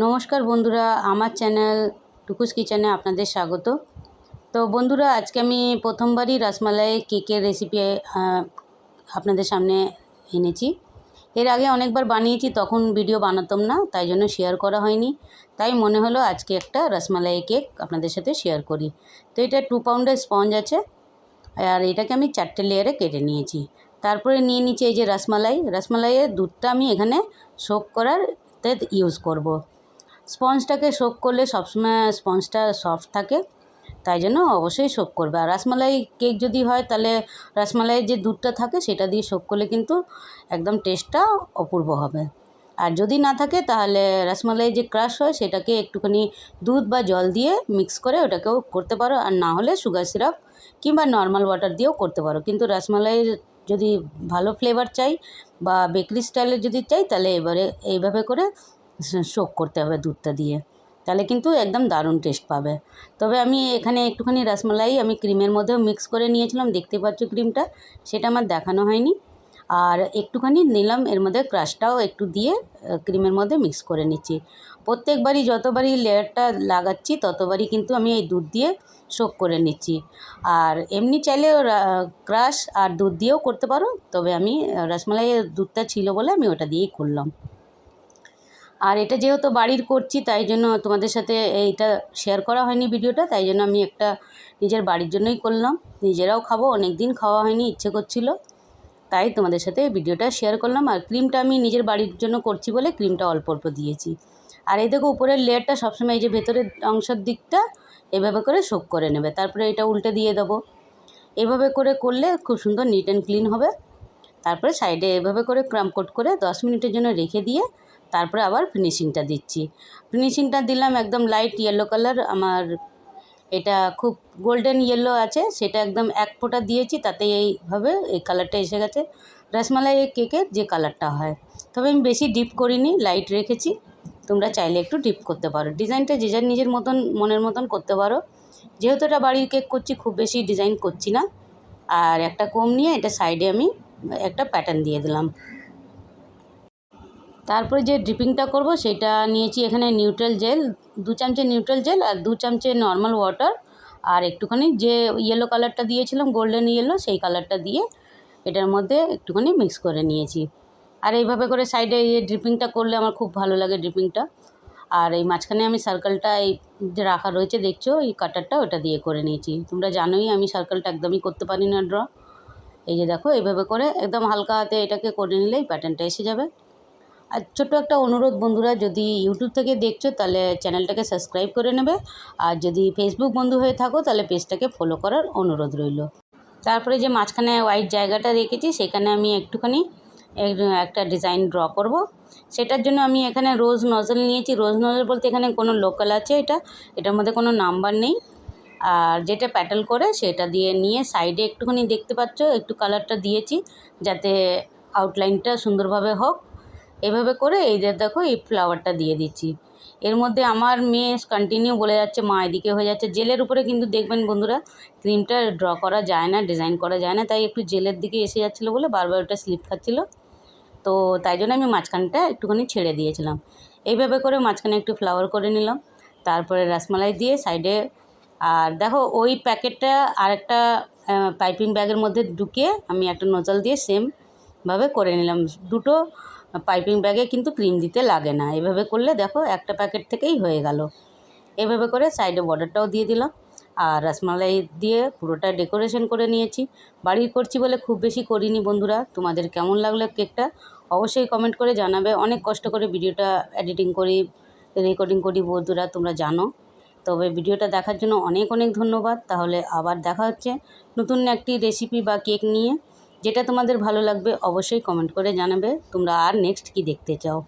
নমস্কার বন্ধুরা, আমার চ্যানেল টুকুস কিচেনে আপনাদের স্বাগত। তো বন্ধুরা, আজকে আমি প্রথমবারই রসমালাই কেকের রেসিপি আপনাদের সামনে এনেছি। এর আগে অনেকবার বানিয়েছি, তখন ভিডিও বানাতাম না, তাই জন্য শেয়ার করা হয়নি। তাই মনে হলো আজকে একটা রসমালাই কেক আপনাদের সাথে শেয়ার করি। তো এটা টু পাউন্ডের স্পঞ্জ আছে, আর এটাকে আমি চারটে লেয়ারে কেটে নিয়েছি। তারপরে নিয়ে নিচ্ছি এই যে রসমালাই। রসমালাইয়ের দুধটা আমি এখানে সোপ করার ইউজ করব। স্পঞ্জটাকে সোপ করলে সবসময় স্পঞ্জটা সফট থাকে, তাই জন্য অবশ্যই সোপ করবে। আর রসমালাই কেক যদি হয়, তাহলে রসমালাইয়ের যে দুধটা থাকে, সেটা দিয়ে সোপ করলে কিন্তু একদম টেস্টটা অপূর্ব হবে। আর যদি না থাকে, তাহলে রসমালাই যে ক্রাশ হয়, সেটাকে একটুখানি দুধ বা জল দিয়ে মিক্স করে ওটাকেও করতে পারো। আর না হলে সুগার সিরাপ কিংবা নর্মাল ওয়াটার দিয়েও করতে পারো। কিন্তু রসমালাইয়ের যদি ভালো ফ্লেভার চাই বা বেকারি স্টাইলের যদি চাই, তাহলে এবারে এইভাবে করে শোক করতে হবে দুধটা দিয়ে। তাহলে কিন্তু একদম দারুণ টেস্ট পাবে। তবে আমি এখানে একটুখানি রসমালাই আমি ক্রিমের মধ্যেও মিক্স করে নিয়েছিলাম। দেখতে পাচ্ছ ক্রিমটা, সেটা আমার দেখানো হয়নি। আর একটুখানি নিলাম, এর মধ্যে ক্রাশটাও একটু দিয়ে ক্রিমের মধ্যে মিক্স করে নিচ্ছি। প্রত্যেকবারই যতবারই লেয়ারটা লাগাচ্ছি, ততবারই কিন্তু আমি এই দুধ দিয়ে শোক করে নিচ্ছি। আর এমনি চাইলে ক্রাশ আর দুধ দিয়েও করতে পারো, তবে আমি রসমালাইয়ের দুধটা ছিল বলে আমি ওটা দিয়েই করলাম আর এটা যেহেতু বাড়ির করছি, তাই জন্য তোমাদের সাথে এইটা শেয়ার করা হয়নি ভিডিওটা, তাই জন্য আমি একটা নিজের বাড়ির জন্যই করলাম। নিজেরাও খাব অনেক দিন খাওয়া হয়নি, ইচ্ছে করছিল। তাই তোমাদের সাথে ভিডিওটা শেয়ার করলাম। আর ক্রিমটা আমি নিজের বাড়ির জন্য করছি বলে ক্রিমটা অল্প অল্প দিয়েছি। আর এই দেখো উপরের লেয়ারটা সবসময় এই যে ভেতরের অংশের দিকটা এভাবে করে শোক করে নেবে। তারপরে এটা উল্টে দিয়ে দেবো। এভাবে করে করলে খুব সুন্দর নিট অ্যান্ড ক্লিন হবে। তারপরে সাইডে এভাবে করে ক্রাম কোট করে দশ মিনিটের জন্য রেখে দিয়ে তারপরে আবার ফিনিশিংটা দিচ্ছি। ফিনিশিংটা দিলাম একদম লাইট ইয়েলো কালার আমার এটা খুব গোল্ডেন ইয়েলো আছে, সেটা একদম এক ফোঁটা দিয়েছি তাতে এইভাবে এই কালারটা এসে গেছে। রসমালাই কেকের যে কালারটা হয়। তবে আমি বেশি ডিপ করিনি লাইট রেখেছি। তোমরা চাইলে একটু ডিপ করতে পারো। ডিজাইনটা যে যার নিজের মতন, মনের মতন করতে পারো। যেহেতু এটা বাড়ির কেক করছি, খুব বেশি ডিজাইন করছি না। আর একটা কম নিয়ে এটা সাইডে আমি একটা প্যাটার্ন দিয়ে দিলাম। তারপরে যে ড্রিপিংটা করব সেটা নিয়েছি এখানে নিউট্রাল জেল দু চামচে নিউট্রাল জেল আর দু চামচে নর্মাল ওয়াটার আর একটুখানি যে ইয়েলো কালারটা দিয়েছিলাম গোল্ডেন ইয়েলো সেই কালারটা দিয়ে এটার মধ্যে একটুখানি মিক্স করে নিয়েছি। আর এইভাবে করে সাইডে এই ড্রিপিংটা করলে আমার খুব ভালো লাগে ড্রিপিংটা আর এই মাঝখানে আমি সার্কেলটা এই যে রাখা রয়েছে, দেখছ? এই কাটারটা ওটা দিয়ে করে নিয়েছি। তোমরা জানোই আমি সার্কেলটা একদমই করতে পারি না ড্র এই যে দেখো, এইভাবে করে একদম হালকা হাতে এটাকে করে নিলেই প্যাটার্নটা এসে যাবে। আর ছোট্ট একটা অনুরোধ বন্ধুরা, যদি ইউটিউব থেকে দেখছ, তাহলে চ্যানেলটাকে সাবস্ক্রাইব করে নেবে। আর যদি ফেসবুক বন্ধু হয়ে থাকো, তাহলে পেজটাকে ফলো করার অনুরোধ রইল। তারপরে যে মাঝখানে হোয়াইট জায়গাটা রেখেছি, সেখানে আমি একটুখানি একটা ডিজাইন ড্র করব। সেটার জন্য আমি এখানে রোজ নজল নিয়েছি। রোজ নজল বলতে এখানে কোনো লোকাল আছে এটা। এটার মধ্যে কোনো নাম্বার নেই। আর যেটা প্যাটেল করে, সেটা দিয়ে নিয়ে সাইডে একটুখানি দেখতে পাচ্ছ, একটু কালারটা দিয়েছি, যাতে আউটলাইনটা সুন্দরভাবে হোক। এভাবে করে এই যে দেখো এই ফ্লাওয়ারটা দিয়ে দিচ্ছি। এর মধ্যে আমার মেয়ে কন্টিনিউ বলে যাচ্ছে, মা এদিকে হয়ে যাচ্ছে। জেলের উপরে কিন্তু দেখবেন বন্ধুরা ক্রিমটা ড্র করা যায় না ডিজাইন করা যায় না। তাই একটু জেলের দিকে এসে যাচ্ছিল বলে বারবার ওটা স্লিপ খাচ্ছিলো। তো তাই জন্য আমি মাঝখানটা একটুখানি ছেড়ে দিয়েছিলাম। এইভাবে করে মাঝখানে একটু ফ্লাওয়ার করে নিলাম। তারপরে রসমালাই দিয়ে সাইডে আর দেখো ওই প্যাকেটটা আরেকটা পাইপিং ব্যাগের মধ্যে ঢুকিয়ে আমি একটা নোজল দিয়ে সেমভাবে করে নিলাম। দুটো পাইপিং ব্যাগে কিন্তু ক্রিম দিতে লাগে না। এভাবে করলে দেখো একটা প্যাকেট থেকেই হয়ে গেল। এভাবে করে সাইডে বর্ডারটাও দিয়ে দিলাম। আর রসমালাই দিয়ে পুরোটা ডেকোরেশন করে নিয়েছি। বাড়ির করছি বলে খুব বেশি করিনি বন্ধুরা। তোমাদের কেমন লাগল কেকটা অবশ্যই কমেন্ট করে জানাবে। অনেক কষ্ট করে ভিডিওটা এডিটিং করি রেকর্ডিং করি বন্ধুরা, তোমরা জানো। তবে ভিডিওটা দেখার জন্য অনেক অনেক ধন্যবাদ। তাহলে আবার দেখা হচ্ছে নতুন একটি রেসিপি বা কেক নিয়ে। যেটা তোমাদের ভালো লাগবে অবশ্যই কমেন্ট করে জানাবে। তোমরা আর নেক্সট কি দেখতে চাও?